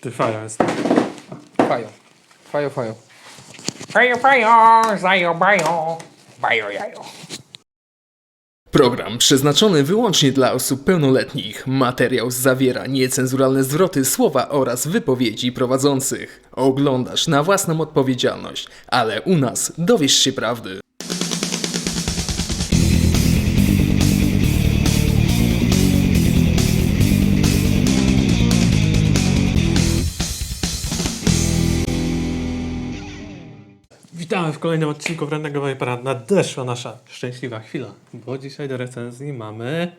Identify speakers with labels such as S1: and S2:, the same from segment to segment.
S1: Ty faja jest.
S2: Fajo. Fajo, fajo.
S3: Fajo, fajo, zajo, bajo, bajo, jajo.
S4: Program przeznaczony wyłącznie dla osób pełnoletnich. Materiał zawiera niecenzuralne zwroty słowa oraz wypowiedzi prowadzących. Oglądasz na własną odpowiedzialność, ale u nas dowiesz się prawdy.
S1: Witamy w kolejnym odcinku Wrednego Vipera. Nadeszła nasza szczęśliwa chwila, bo dzisiaj do recenzji mamy...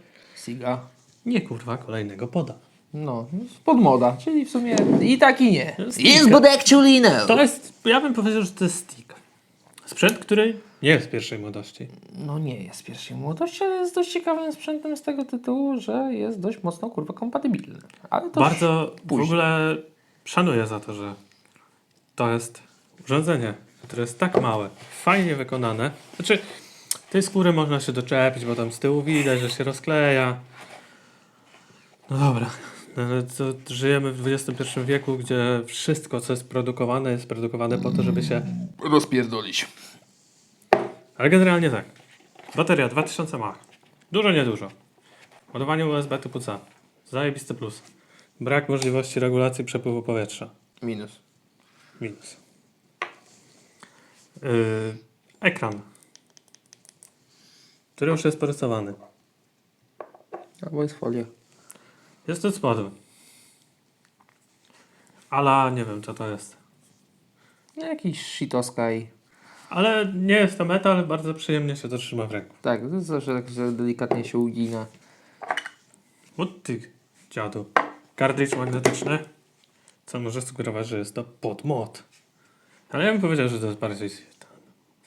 S2: Siga.
S1: Nie kurwa, kolejnego poda.
S2: No, podmoda, czyli w sumie i tak i nie.
S1: Yes,
S2: but actually no.
S1: To jest, ja bym powiedział, że to jest stick. Sprzęt, który nie jest pierwszej młodości.
S2: No nie jest pierwszej młodości, ale jest dość ciekawym sprzętem z tego tytułu, że jest dość mocno kurwa kompatybilny. Ale to
S1: Bardzo w
S2: później.
S1: ogóle szanuję za to, że to jest urządzenie, które jest tak małe, fajnie wykonane. Znaczy, tej skóry można się doczepić, bo tam z tyłu widać, że się rozkleja. No dobra, no ale to żyjemy w XXI wieku, gdzie wszystko, co jest produkowane, jest produkowane po to, żeby się...
S2: rozpierdolić.
S1: Ale generalnie tak. Bateria 2000 mAh. Dużo, niedużo. Ładowanie USB typu C. Zajebisty plus. Brak możliwości regulacji przepływu powietrza.
S2: Minus.
S1: Minus. Yy, ekran. Który już jest porysowany.
S2: Albo jest folia.
S1: Jest od spodu. Ala, nie wiem co to jest.
S2: No, jakiś shitosky.
S1: Ale nie jest to metal, bardzo przyjemnie się to trzyma w ręku.
S2: Tak, to jest zawsze tak, że delikatnie się ugina.
S1: O ty, dziadu. Kartridż magnetyczny, co może sugerować, że jest to podmod. Ale ja bym powiedział, że to jest bardziej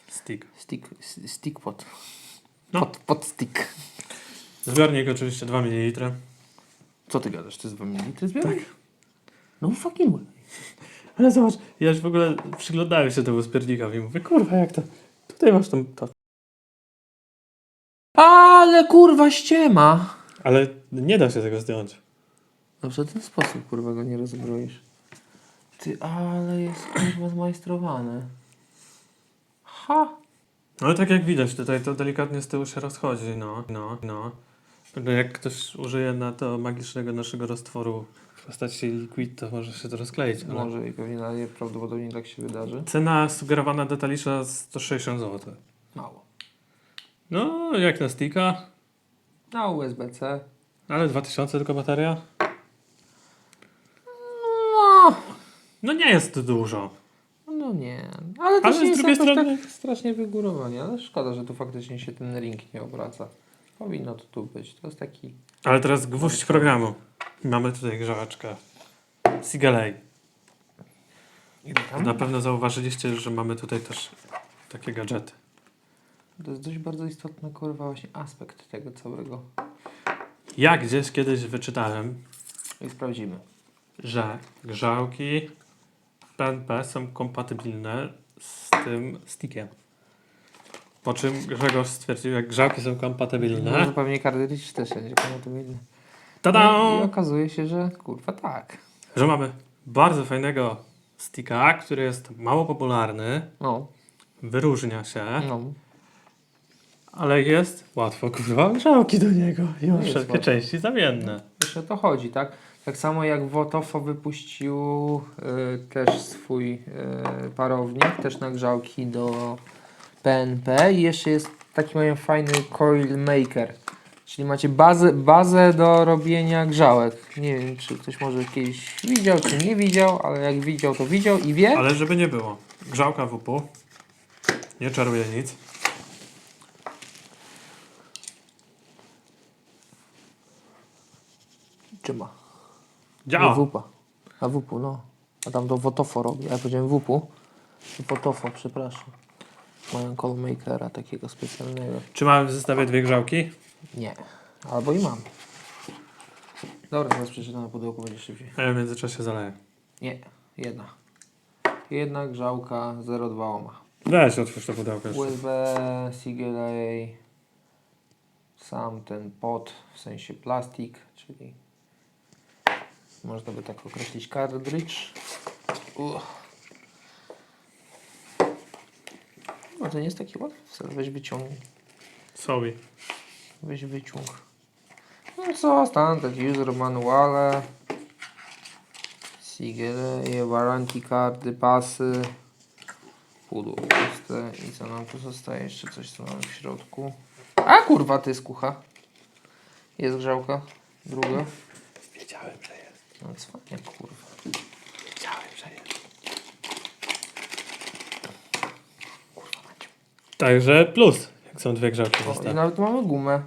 S1: stick.
S2: Stick, stick pot.
S1: No.
S2: Pod, pod stick.
S1: Zbiornik oczywiście 2 ml.
S2: Co ty gadasz? To jest 2 ml zbiornik? Tak. No fucking way.
S1: Ale zobacz, ja już w ogóle przyglądałem się temu spiernikowi i mówię, kurwa jak to, tutaj masz tą, to.
S2: Ale kurwa ściema.
S1: Ale nie da się tego zdjąć.
S2: Dobrze, w ten sposób kurwa go nie rozbroisz. Ty, ale jest kurwa zmajstrowane. Ha!
S1: Ale tak jak widać, tutaj to delikatnie z tyłu się rozchodzi, no, no, no. No Jak ktoś użyje na to magicznego naszego roztworu w postaci liquid, to może się to rozkleić. Ale...
S2: Może i pewnie na- prawdopodobnie tak się wydarzy.
S1: Cena sugerowana detalisza 160 zł.
S2: Mało.
S1: No, jak na sticka,
S2: Na USB-C.
S1: ale 2000 tylko bateria.
S2: No
S1: nie jest dużo.
S2: no nie. Ale
S1: Ale z
S2: nie jest
S1: drugiej
S2: jakoś
S1: strony-
S2: tak strasznie wygórowanie. Ale szkoda, że tu faktycznie się ten ring nie obraca. Powinno to tu być. To jest taki...
S1: Ale teraz gwóźdź programu. Mamy tutaj.
S2: Ile tam?
S1: Na pewno zauważyliście, że mamy tutaj też takie gadżety.
S2: To jest dość bardzo istotny kurwa właśnie aspekt tego całego.
S1: Ja gdzieś kiedyś wyczytałem,
S2: I sprawdzimy.
S1: że grzałki PNP są kompatybilne z tym stickiem. Po czym Grzegorz stwierdził, jak grzałki są
S2: No,
S1: kompatybilne.
S2: pewnie kartridż też będzie kompatybilny.
S1: Tada!
S2: No, I okazuje się, że kurwa tak.
S1: Że mamy bardzo fajnego sticka, który jest mało popularny,
S2: No,
S1: wyróżnia się,
S2: no.
S1: ale jest łatwo kurwa grzałki do niego i ma
S2: jest
S1: wszelkie
S2: łatwo.
S1: części zamienne.
S2: Wiesz o to chodzi, tak? Tak samo jak Wotofo wypuścił y, też swój y, parownik, też na grzałki do PNP i jeszcze jest taki mają fajny coil maker. Czyli macie bazę, bazę do robienia grzałek. Nie wiem, czy ktoś może kiedyś widział, czy nie widział, ale jak widział, to widział i wie.
S1: Ale żeby nie było, grzałka WP nie czaruje nic.
S2: Czy ma?
S1: Działa.
S2: WP. A WP, no. A tam to Wotofo robi. A ja powiedziałem WP. To Wotofo, przepraszam. Mają call makera takiego specjalnego.
S1: Czy mamy w zestawie dwie grzałki?
S2: Nie. Albo i mam. Dobra, teraz przeczytam na pudełku, będzie szybciej.
S1: A ja w międzyczasie zaleję.
S2: Nie, jedna. Jedna grzałka 0,2 ohma.
S1: Weź otwórz to pudełko jeszcze.
S2: USB, CGLA, sam ten pot, w sensie plastik, czyli Można by tak określić cartridge. Uch. No to nie jest taki łatwy. Wcale Weź wyciągnij.
S1: Sorry.
S2: Weź wyciąg. No co, standard, user manuale. Sigeleje, warranty karty, pasy. Pudło puste. I co nam tu zostaje? Jeszcze coś co mamy w środku. A kurwa, to jest kucha. Jest grzałka. Druga.
S1: Wiedziałem, że.
S2: No cwanie, kurwa.
S1: Wiedziałem, że jest. Także plus, jak są dwie grzałki
S2: O, I
S1: zostały.
S2: nawet mamy gumę.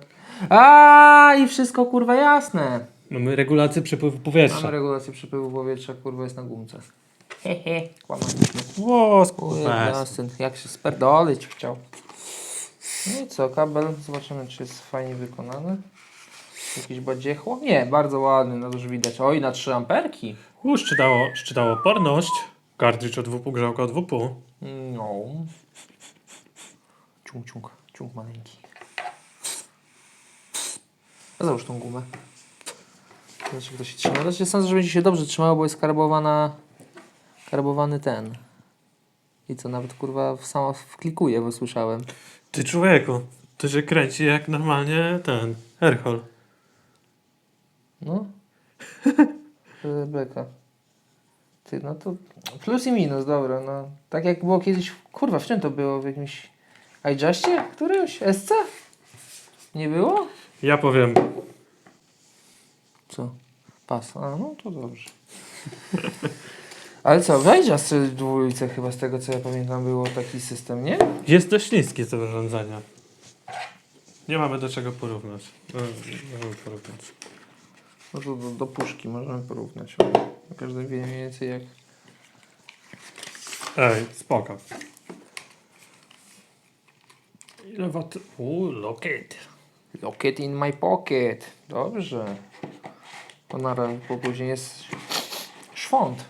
S2: A i wszystko kurwa jasne.
S1: Mamy regulację przepływu
S2: Mamy
S1: powietrza.
S2: regulację przepływu powietrza, kurwa jest na gumce. Hehe, kłamaliśmy.
S1: Ło,
S2: Ujej,
S1: skurwes.
S2: jasyn, jak się sperdolić chciał. No i co, kabel, zobaczymy czy jest fajnie wykonany. Jakieś badziechło? Nie, bardzo ładny, no to już widać. Oj, na 3 amperki.
S1: U, szczytało, szczytało porność. Kartridż od WP, grzałka od WP.
S2: No. Ciąg, ciąg, ciąg maleńki. A Załóż tą gumę. Zobaczcie, jak to się trzyma. Znaczy, sądzę, że będzie się dobrze trzymało, bo jest karbowana, karbowany ten. I co, nawet kurwa w samo wklikuje, bo słyszałem.
S1: Ty człowieku, to się kręci jak normalnie ten, Herhol.
S2: No. Beka. Ty, no to plus i minus, dobra, no. Tak jak było kiedyś, kurwa, w czym to było? W jakimś iJustie? Którymś? SC? Nie było?
S1: Ja powiem,
S2: Co? Pas. A, no to dobrze. Ale co, w iJust dwójce chyba z tego co ja pamiętam było taki system, nie?
S1: jest dość niskie to urządzenie. Nie mamy do czego porównać. No, nie możemy porównać.
S2: No to do, do puszki możemy porównać. Każdy wie mniej więcej jak...
S1: Ej, spoko. Ile wat... Uuu, locket.
S2: Locket in my pocket. Dobrze. To na razie, bo później jest szwąd.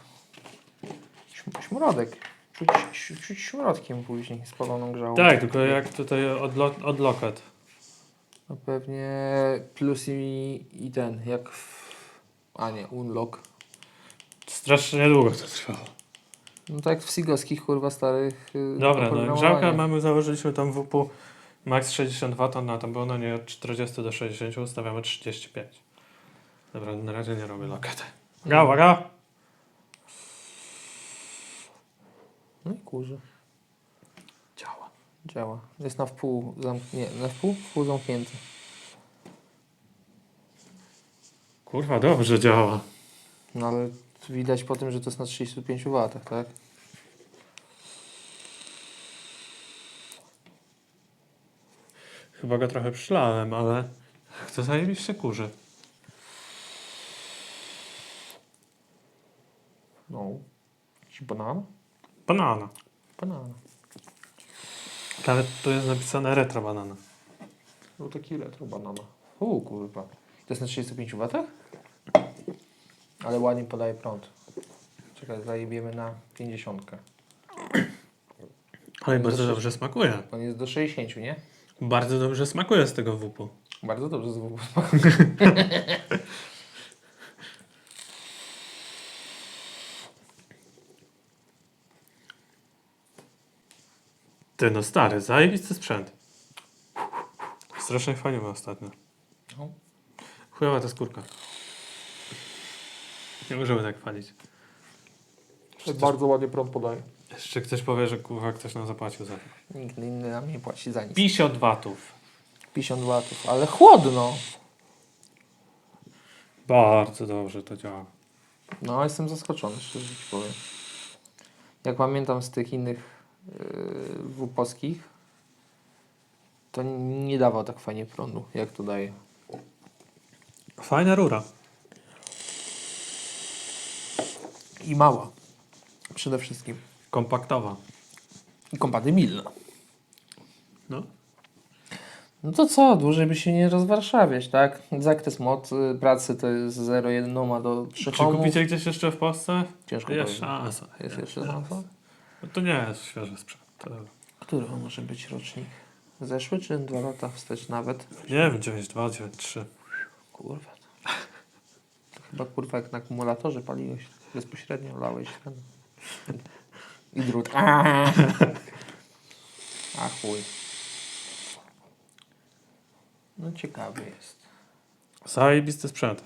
S2: Śm- Śmrodek. Czuć, czuć, śmrodkiem później spaloną grzałą.
S1: Tak, tylko jak tutaj od lokat.
S2: No pewnie plus i, i ten, jak w... A nie, unlock.
S1: Strasznie długo to trwało.
S2: No tak w sigowskich kurwa starych y,
S1: Dobra, no grzałka mamy, założyliśmy tam WP max 62 ton, a tam było na niej od 40 do 60, ustawiamy 35. Dobra, na razie nie robię lokat. Uwaga, uwaga!
S2: No i kurze.
S1: Działa.
S2: Jest na wpół zamk... Nie, na wpół? Wpół zamknięty.
S1: Kurwa, dobrze działa.
S2: No ale widać po tym, że to jest na 35 W, tak?
S1: Chyba go trochę przyszlałem, ale to zajebiście kurzy.
S2: No. Jakiś banan?
S1: Banana.
S2: Banana.
S1: Nawet tu jest napisane retro banana.
S2: Był taki retro banana. U kurwa. To jest na 35 W? Ale ładnie podaje prąd. Czekaj, zajebiemy na 50.
S1: Ale bardzo dobrze smakuje.
S2: On jest do 60, nie?
S1: Bardzo dobrze smakuje z tego WP.
S2: Bardzo dobrze z
S1: Ty no stary, zajebisty sprzęt. Strasznie fajnie ma ostatnio.
S2: No.
S1: Chujowa ta skórka. Nie możemy tak chwalić.
S2: Bardzo ładnie prąd podaje.
S1: Jeszcze ktoś powie, że kurwa ktoś nam zapłacił za to.
S2: Nikt inny nam nie płaci za nic.
S1: 50 watów.
S2: 50 watów, ale chłodno.
S1: Bardzo dobrze to działa.
S2: No, jestem zaskoczony, szczerze ci powiem. Jak pamiętam z tych innych yy, WPOskich, to nie dawał tak fajnie prądu, jak tu daje.
S1: Fajna rura.
S2: I mała. Przede wszystkim.
S1: Kompaktowa.
S2: I kompatybilna.
S1: No.
S2: No to co, dłużej by się nie rozwarszawiać, tak? Zakres mocy pracy to jest 0,1 do 3
S1: Czy kupicie gdzieś jeszcze w Polsce?
S2: Ciężko
S1: Jest
S2: powiedzieć.
S1: szansa.
S2: Jest jeszcze szansa?
S1: No to nie jest świeży sprzęt. To,
S2: Który on może być rocznik? Zeszły czy dwa lata wstecz nawet?
S1: nie wiem, 92, 93.
S2: Kurwa. To Chyba kurwa jak na akumulatorze paliłeś. Bezpośrednio lałeś ten. I drut. A chuj. No ciekawy jest.
S1: Zajebisty sprzęt.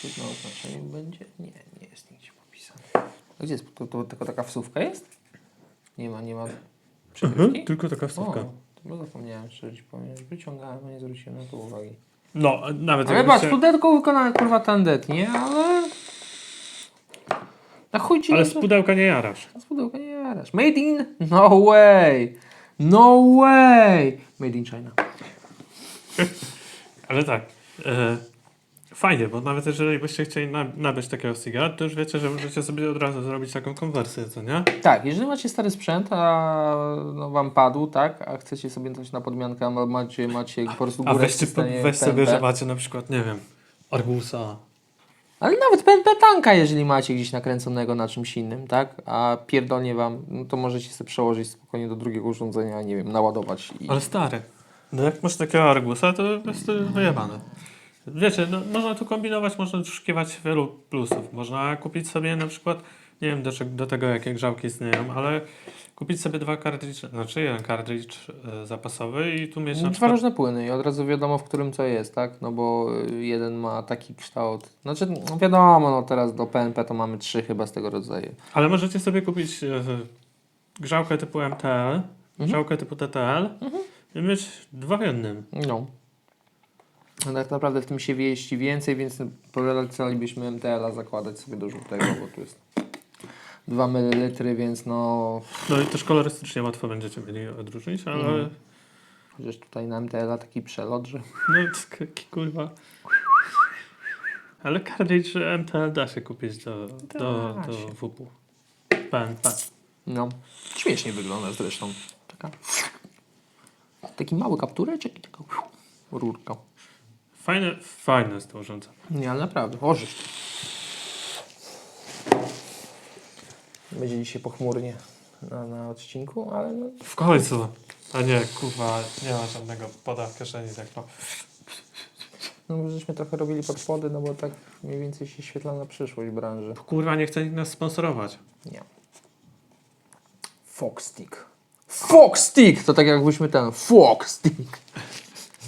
S2: Siódme oznaczenie będzie? Nie, nie jest popisane. A gdzie jest? To, to tylko taka wsówka jest? Nie ma, nie ma przykrywki?
S1: Tylko taka
S2: O,
S1: wstawka.
S2: to zapomniałem, że ci powiem. Wyciągałem, a nie zwróciłem na to uwagi.
S1: No, nawet
S2: Ale patrz, pudełko wykonane kurwa tandetnie, ale... Na chuj ci
S1: Ale
S2: nie
S1: z pudełka nie jarasz.
S2: Z pudełka nie jarasz. Made in? No way! No way! Made in China.
S1: Ale tak. E, fajnie, bo nawet jeżeli byście chcieli na, nabyć takiego Siga, to już wiecie, że możecie sobie od razu zrobić taką konwersję, co nie?
S2: Tak, jeżeli macie stary sprzęt, a no, wam padł, tak, a chcecie sobie coś na podmiankę, a macie, macie po prostu
S1: A
S2: górę
S1: weźcie,
S2: w systemie
S1: weź sobie, że macie na przykład, nie wiem, Argusa.
S2: Ale nawet PNP tanka, jeżeli macie gdzieś nakręconego na czymś innym, tak, a pierdolnie wam, no to możecie sobie przełożyć spokojnie do drugiego urządzenia, nie wiem, naładować i...
S1: Ale stary. No jak masz takiego Argusa, to jest wyjebane. Wiecie, no, można tu kombinować, można wyszukiwać wielu plusów. Można kupić sobie na przykład, nie wiem do, do tego jakie grzałki istnieją, ale kupić sobie dwa kartridże, znaczy jeden kartridż e, zapasowy i tu mieć na
S2: Dwa
S1: przykład...
S2: różne płyny i od razu wiadomo, w którym co jest, tak? No bo y, jeden ma taki kształt. Znaczy, no wiadomo, no teraz do PNP to mamy trzy chyba z tego rodzaju.
S1: Ale możecie sobie kupić e, grzałkę typu MTL, grzałkę typu TTL i mieć dwa w jednym.
S2: No. No tak naprawdę w tym się wieści więcej, więc polecalibyśmy MTL-a zakładać sobie do żółtego, bo tu jest 2 ml, więc no...
S1: No i też kolorystycznie łatwo będziecie mieli odróżnić, ale
S2: Mhm. Chociaż tutaj na MTL-a taki przelot, że...
S1: no taki kurwa. Ale kartridż MTL da się kupić do, do,
S2: Da
S1: do
S2: się.
S1: WP. PNP.
S2: No. Śmiesznie wygląda zresztą. Taka... Taki mały kaptureczek i taka rurka.
S1: Fajne, fajne jest to urządzenie.
S2: Nie, ale naprawdę, ożysz. Będzie dzisiaj pochmurnie na, na odcinku, ale no,
S1: W końcu. A nie, kurwa, nie ma żadnego poda w kieszeni, tak no.
S2: no bo żeśmy trochę robili podpody, no bo tak mniej więcej się świetla na przyszłość branży.
S1: Kurwa, nie chce nikt nas sponsorować.
S2: Nie. Foxstick. Foxstick! To tak jakbyśmy ten Foxstick.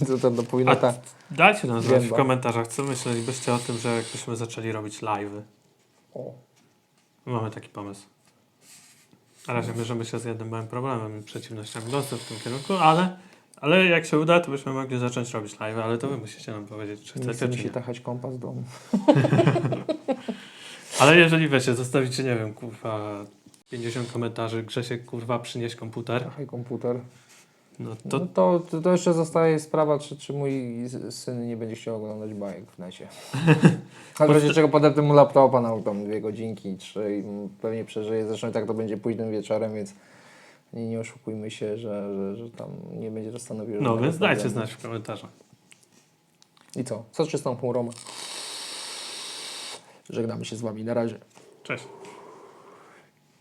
S2: To, to, to powinno
S1: A
S2: tak.
S1: dajcie nam znać w komentarzach, co myślelibyście o tym, że jakbyśmy zaczęli robić live'y.
S2: O.
S1: Mamy taki pomysł. Na razie mierzymy się z jednym małym problemem, przeciwnościami losu w tym kierunku, ale, ale jak się uda, to byśmy mogli zacząć robić live, ale to wy musicie nam powiedzieć, czy
S2: Nie
S1: chcecie,
S2: chce mi
S1: czy
S2: się
S1: nie.
S2: tachać kompas domu.
S1: Ale jeżeli wiecie, zostawicie, nie wiem, kurwa, 50 komentarzy, Grzesiek, kurwa, przynieś komputer,
S2: Tachaj komputer.
S1: No
S2: To,
S1: to
S2: no to, to, jeszcze zostaje sprawa, czy, czy mój syn nie będzie chciał oglądać bajek w necie. Ale w razie czego podepnę mu laptopa na tam dwie godzinki, trzy i pewnie przeżyje. Zresztą i tak to będzie późnym wieczorem, więc nie, nie oszukujmy się, że, że, że tam nie będzie to stanowiło
S1: no więc dajcie
S2: problemu.
S1: znać w komentarzach.
S2: I co? Co z czystą chmurą? Żegnamy się z Wami. Na razie.
S1: Cześć.